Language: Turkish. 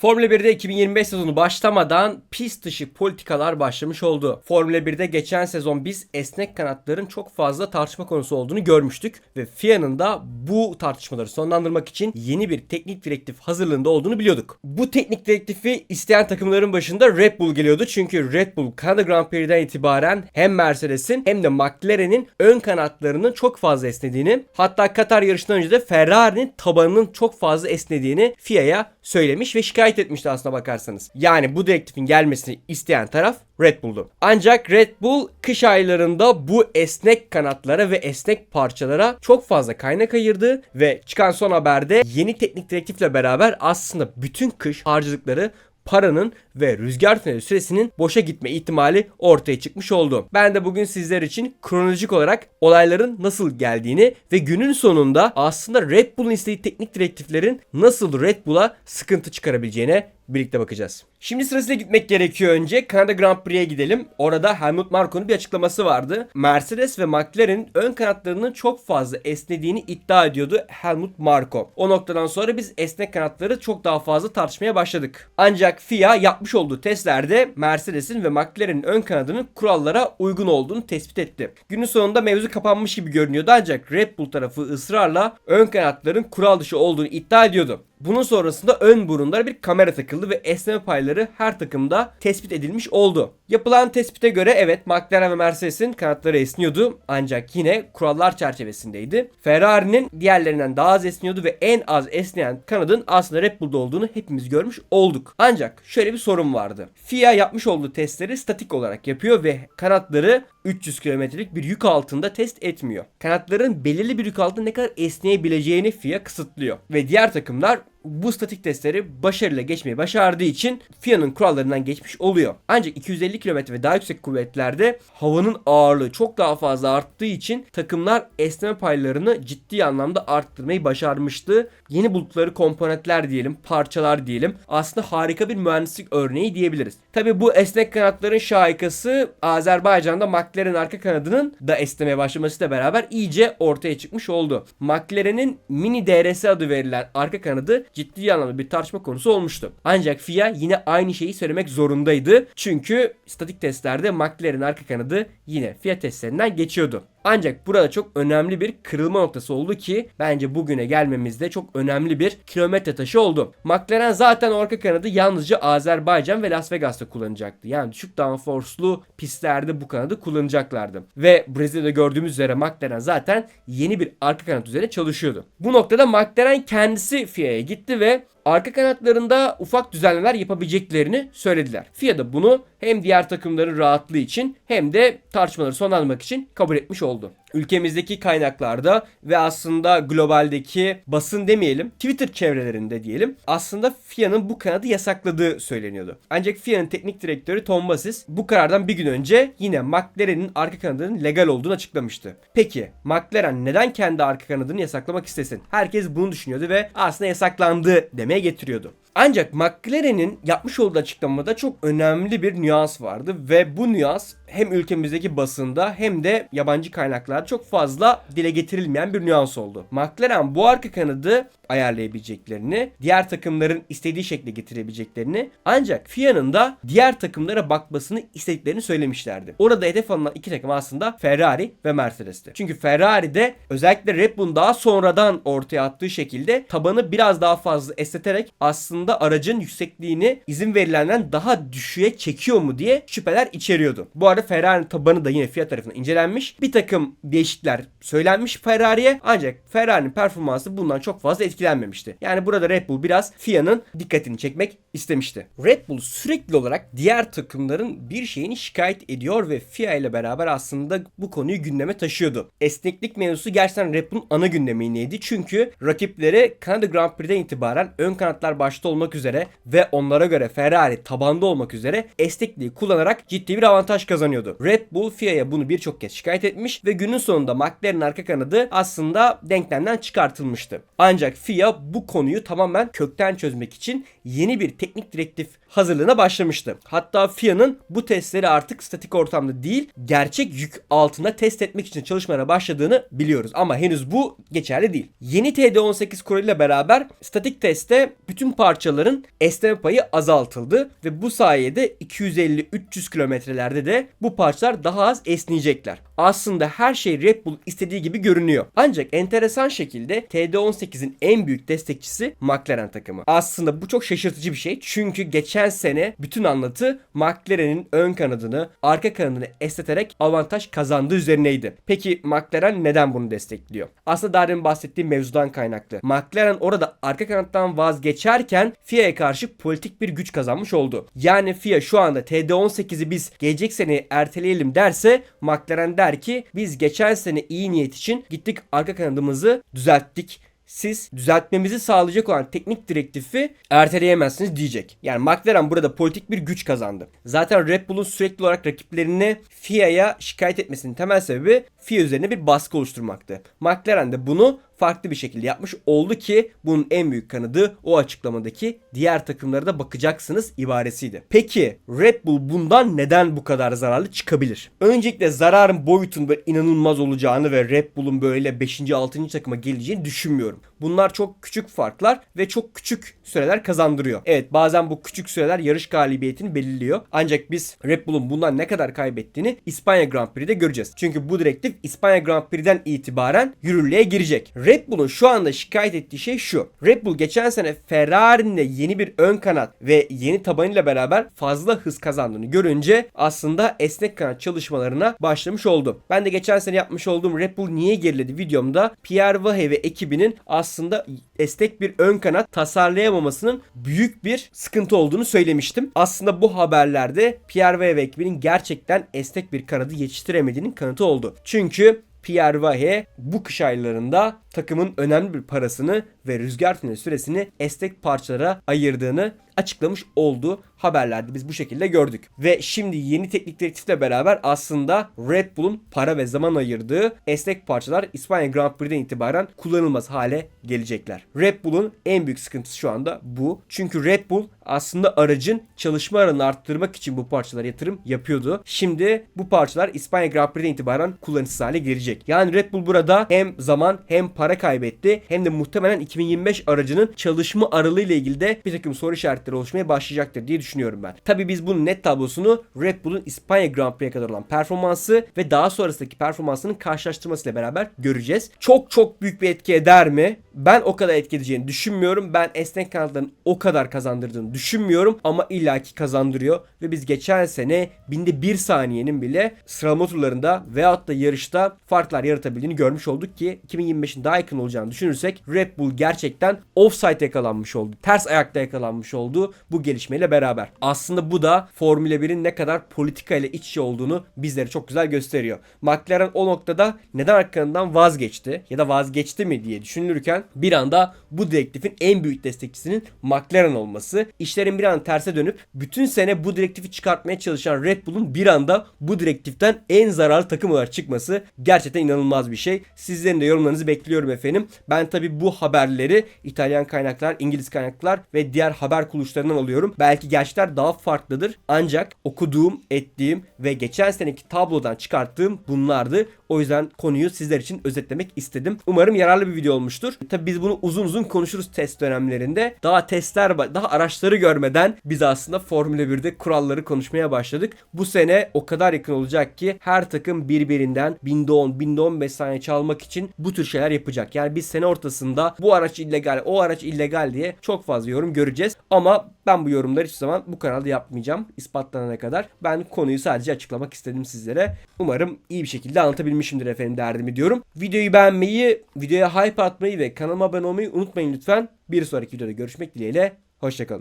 Formula 1'de 2025 sezonu başlamadan pist dışı politikalar başlamış oldu. Formula 1'de geçen sezon biz esnek kanatların çok fazla tartışma konusu olduğunu görmüştük ve FIA'nın da bu tartışmaları sonlandırmak için yeni bir teknik direktif hazırlığında olduğunu biliyorduk. Bu teknik direktifi isteyen takımların başında Red Bull geliyordu çünkü Red Bull Kanada Grand Prix'den itibaren hem Mercedes'in hem de McLaren'in ön kanatlarının çok fazla esnediğini hatta Katar yarışından önce de Ferrari'nin tabanının çok fazla esnediğini FIA'ya söylemiş ve şikayet etmişti aslına bakarsanız. Yani bu direktifin gelmesini isteyen taraf Red Bull'du. Ancak Red Bull kış aylarında bu esnek kanatlara ve esnek parçalara çok fazla kaynak ayırdı ve çıkan son haberde yeni teknik direktifle beraber aslında bütün kış harcadıkları paranın ve rüzgar tüneli süresinin boşa gitme ihtimali ortaya çıkmış oldu. Ben de bugün sizler için kronolojik olarak olayların nasıl geldiğini ve günün sonunda aslında Red Bull'un istediği teknik direktiflerin nasıl Red Bull'a sıkıntı çıkarabileceğine birlikte bakacağız. Şimdi sırasıyla gitmek gerekiyor önce. Kanada Grand Prix'e gidelim. Orada Helmut Marko'nun bir açıklaması vardı. Mercedes ve McLaren'in ön kanatlarının çok fazla esnediğini iddia ediyordu Helmut Marko. O noktadan sonra biz esnek kanatları çok daha fazla tartışmaya başladık. Ancak FIA yapmış olduğu testlerde Mercedes'in ve McLaren'in ön kanadının kurallara uygun olduğunu tespit etti. Günün sonunda mevzu kapanmış gibi görünüyordu ancak Red Bull tarafı ısrarla ön kanatların kural dışı olduğunu iddia ediyordu. Bunun sonrasında ön burunlara bir kamera takıldı ve esneme payları her takımda tespit edilmiş oldu. Yapılan tespite göre evet McLaren ve Mercedes'in kanatları esniyordu ancak yine kurallar çerçevesindeydi. Ferrari'nin diğerlerinden daha az esniyordu ve en az esneyen kanadın aslında Red Bull'da olduğunu hepimiz görmüş olduk. Ancak şöyle bir sorun vardı. FIA yapmış olduğu testleri statik olarak yapıyor ve kanatları 300 kilometrelik bir yük altında test etmiyor. Kanatların belirli bir yük altında ne kadar esneyebileceğini FIA kısıtlıyor. Ve diğer takımlar bu statik testleri başarıyla geçmeyi başardığı için FIA'nın kurallarından geçmiş oluyor. Ancak 250 km ve daha yüksek kuvvetlerde havanın ağırlığı çok daha fazla arttığı için takımlar esneme paylarını ciddi anlamda arttırmayı başarmıştı. Yeni buldukları komponentler diyelim, parçalar diyelim. Aslında harika bir mühendislik örneği diyebiliriz. Tabi bu esnek kanatların şahikası Azerbaycan'da McLaren arka kanadının da esnemeye başlamasıyla beraber iyice ortaya çıkmış oldu. McLaren'in mini DRS adı verilen arka kanadı ciddi anlamda bir tartışma konusu olmuştu. Ancak FIA yine aynı şeyi söylemek zorundaydı. Çünkü statik testlerde McLaren arka kanadı yine FIA testlerinden geçiyordu. Ancak burada çok önemli bir kırılma noktası oldu ki bence bugüne gelmemizde çok önemli bir kilometre taşı oldu. McLaren zaten o arka kanadı yalnızca Azerbaycan ve Las Vegas'ta kullanacaktı. Yani düşük downforce'lu pistlerde bu kanadı kullanacaklardı. Ve Brezilya'da gördüğümüz üzere McLaren zaten yeni bir arka kanat üzerine çalışıyordu. Bu noktada McLaren kendisi FIA'ya gitti ve arka kanatlarında ufak düzenlemeler yapabileceklerini söylediler. FIA da bunu hem diğer takımların rahatlığı için hem de tartışmaları sonlandırmak için kabul etmiş oldu. Ülkemizdeki kaynaklarda ve aslında globaldeki basın demeyelim Twitter çevrelerinde diyelim aslında FIA'nın bu kanadı yasakladığı söyleniyordu. Ancak FIA'nın teknik direktörü Tom Basis bu karardan bir gün önce yine McLaren'in arka kanadının legal olduğunu açıklamıştı. Peki McLaren neden kendi arka kanadını yasaklamak istesin? Herkes bunu düşünüyordu ve aslında yasaklandı demeye getiriyordu. Ancak McLaren'in yapmış olduğu açıklamada çok önemli bir nüans vardı ve bu nüans hem ülkemizdeki basında hem de yabancı kaynaklarda çok fazla dile getirilmeyen bir nüans oldu. McLaren bu arka kanadı ayarlayabileceklerini, diğer takımların istediği şekle getirebileceklerini ancak FIA'nın da diğer takımlara bakmasını istediklerini söylemişlerdi. Orada hedef alınan iki takım aslında Ferrari ve Mercedes'ti. Çünkü Ferrari'de özellikle Red Bull'un daha sonradan ortaya attığı şekilde tabanı biraz daha fazla esneterek aslında aracın yüksekliğini izin verilenden daha düşüğe çekiyor mu diye şüpheler içeriyordu. Bu arada Ferrari'nin tabanı da yine FIA tarafından incelenmiş. Bir takım değişiklikler söylenmiş Ferrari'ye ancak Ferrari'nin performansı bundan çok fazla etkilenmemişti. Yani burada Red Bull biraz FIA'nın dikkatini çekmek istemişti. Red Bull sürekli olarak diğer takımların bir şeyini şikayet ediyor ve FIA ile beraber aslında bu konuyu gündeme taşıyordu. Esneklik mevzusu gerçekten Red Bull'un ana gündemiydi. Çünkü rakipleri Kanada Grand Prix'den itibaren ön kanatlar başta olmak üzere ve onlara göre Ferrari tabanda olmak üzere esnekliği kullanarak ciddi bir avantaj kazanıyordu. Red Bull FIA'ya bunu birçok kez şikayet etmiş ve günün sonunda McLaren arka kanadı aslında denklemden çıkartılmıştı. Ancak FIA bu konuyu tamamen kökten çözmek için yeni bir teknik direktif hazırlığına başlamıştı. Hatta FIA'nın bu testleri artık statik ortamda değil gerçek yük altında test etmek için çalışmalara başladığını biliyoruz. Ama henüz bu geçerli değil. Yeni TD18 kuralıyla beraber statik testte bütün parçaların esneme payı azaltıldı ve bu sayede 250-300 kilometrelerde de bu parçalar daha az esneyecekler. Aslında her şey Red Bull istediği gibi görünüyor. Ancak enteresan şekilde TD18'in en büyük destekçisi McLaren takımı. Aslında bu çok şaşırtıcı bir şey. Çünkü geçen sene bütün anlatı McLaren'in ön kanadını, arka kanadını esneterek avantaj kazandığı üzerineydi. Peki McLaren neden bunu destekliyor? Aslında daha demin bahsettiğim mevzudan kaynaklı. McLaren orada arka kanattan vazgeçerken FIA'ya karşı politik bir güç kazanmış oldu. Yani FIA şu anda TD18'i biz gelecek sene erteleyelim derse McLaren der ki biz geçen sene iyi niyet için gittik arka kanadımızı düzelttik siz düzeltmemizi sağlayacak olan teknik direktifi erteleyemezsiniz diyecek. Yani McLaren burada politik bir güç kazandı. Zaten Red Bull'un sürekli olarak rakiplerini FIA'ya şikayet etmesinin temel sebebi FIA üzerine bir baskı oluşturmaktı. McLaren de bunu farklı bir şekilde yapmış oldu ki bunun en büyük kanıdı o açıklamadaki diğer takımlara da bakacaksınız ibaresiydi. Peki Red Bull bundan neden bu kadar zararlı çıkabilir? Öncelikle zararın boyutun böyle inanılmaz olacağını ve Red Bull'un böyle 5. 6. takıma geleceğini düşünmüyorum. Bunlar çok küçük farklar ve çok küçük süreler kazandırıyor. Evet bazen bu küçük süreler yarış galibiyetini belirliyor. Ancak biz Red Bull'un bundan ne kadar kaybettiğini İspanya Grand Prix'de göreceğiz. Çünkü bu direktif İspanya Grand Prix'den itibaren yürürlüğe girecek. Red Bull'un şu anda şikayet ettiği şey şu. Red Bull geçen sene Ferrari'nin yeni bir ön kanat ve yeni tabanıyla beraber fazla hız kazandığını görünce aslında esnek kanat çalışmalarına başlamış oldu. Ben de geçen sene yapmış olduğum Red Bull niye geriledi videomda Pierre Vahe ve ekibinin aslında esnek bir ön kanat tasarlayamamasının büyük bir sıkıntı olduğunu söylemiştim. Aslında bu haberlerde Pierre Vahe ve ekibinin gerçekten esnek bir kanadı yetiştiremediğinin kanıtı oldu. Çünkü Pierre Vahe bu kış aylarında takımın önemli bir parasını ve rüzgar tüneli süresini esnek parçalara ayırdığını açıklamış oldu. Haberlerde biz bu şekilde gördük. Ve şimdi yeni teknik direktifle beraber aslında Red Bull'un para ve zaman ayırdığı esnek parçalar İspanya Grand Prix'den itibaren kullanılmaz hale gelecekler. Red Bull'un en büyük sıkıntısı şu anda bu. Çünkü Red Bull aslında aracın çalışma alanını arttırmak için bu parçalara yatırım yapıyordu. Şimdi bu parçalar İspanya Grand Prix'den itibaren kullanışsız hale gelecek. Yani Red Bull burada hem zaman hem para kaybetti hem de muhtemelen 2025 aracının çalışma aralığı ile ilgili de bir takım soru işaretleri oluşmaya başlayacaktır diye ben. Tabi biz bunun net tablosunu Red Bull'un İspanya Grand Prix'e kadar olan performansı ve daha sonrasındaki performansının karşılaştırmasıyla beraber göreceğiz. Çok çok büyük bir etki eder mi? Ben o kadar etki edeceğini düşünmüyorum. Ben esnek kanatların o kadar kazandırdığını düşünmüyorum ama illaki kazandırıyor ve biz geçen sene binde bir saniyenin bile sıralama turlarında veyahut da yarışta farklar yaratabildiğini görmüş olduk ki 2025'in daha yakın olacağını düşünürsek Red Bull gerçekten offside yakalanmış oldu. Ters ayakta yakalanmış oldu bu gelişmeyle beraber. Aslında bu da Formula 1'in ne kadar politika ile iç içe olduğunu bizlere çok güzel gösteriyor. McLaren o noktada neden arkanından vazgeçti ya da vazgeçti mi diye düşünülürken bir anda bu direktifin en büyük destekçisinin McLaren olması, işlerin bir anda terse dönüp bütün sene bu direktifi çıkartmaya çalışan Red Bull'un bir anda bu direktiften en zararlı takım olarak çıkması gerçekten inanılmaz bir şey. Sizlerin de yorumlarınızı bekliyorum efendim. Ben tabi bu haberleri İtalyan kaynaklar, İngiliz kaynaklar ve diğer haber kuruluşlarından alıyorum. Belki gerçekler daha farklıdır. Ancak okuduğum, ettiğim ve geçen seneki tablodan çıkarttığım bunlardı. O yüzden konuyu sizler için özetlemek istedim. Umarım yararlı bir video olmuştur. Tabi biz bunu uzun uzun konuşuruz test dönemlerinde. Daha testler, daha araçları görmeden biz aslında Formula 1'de kuralları konuşmaya başladık. Bu sene o kadar yakın olacak ki her takım birbirinden binde 10, binde 15 saniye çalmak için bu tür şeyler yapacak. Yani biz sene ortasında bu araç illegal, o araç illegal diye çok fazla yorum göreceğiz. Ama ben bu yorumları hiçbir zaman bu kanalda yapmayacağım. ispatlanana kadar. Ben konuyu sadece açıklamak istedim sizlere. Umarım iyi bir şekilde anlatabilmişimdir efendim derdimi diyorum. Videoyu beğenmeyi, videoya hype atmayı ve kanalıma abone olmayı unutmayın lütfen. Bir sonraki videoda görüşmek dileğiyle. Hoşçakalın.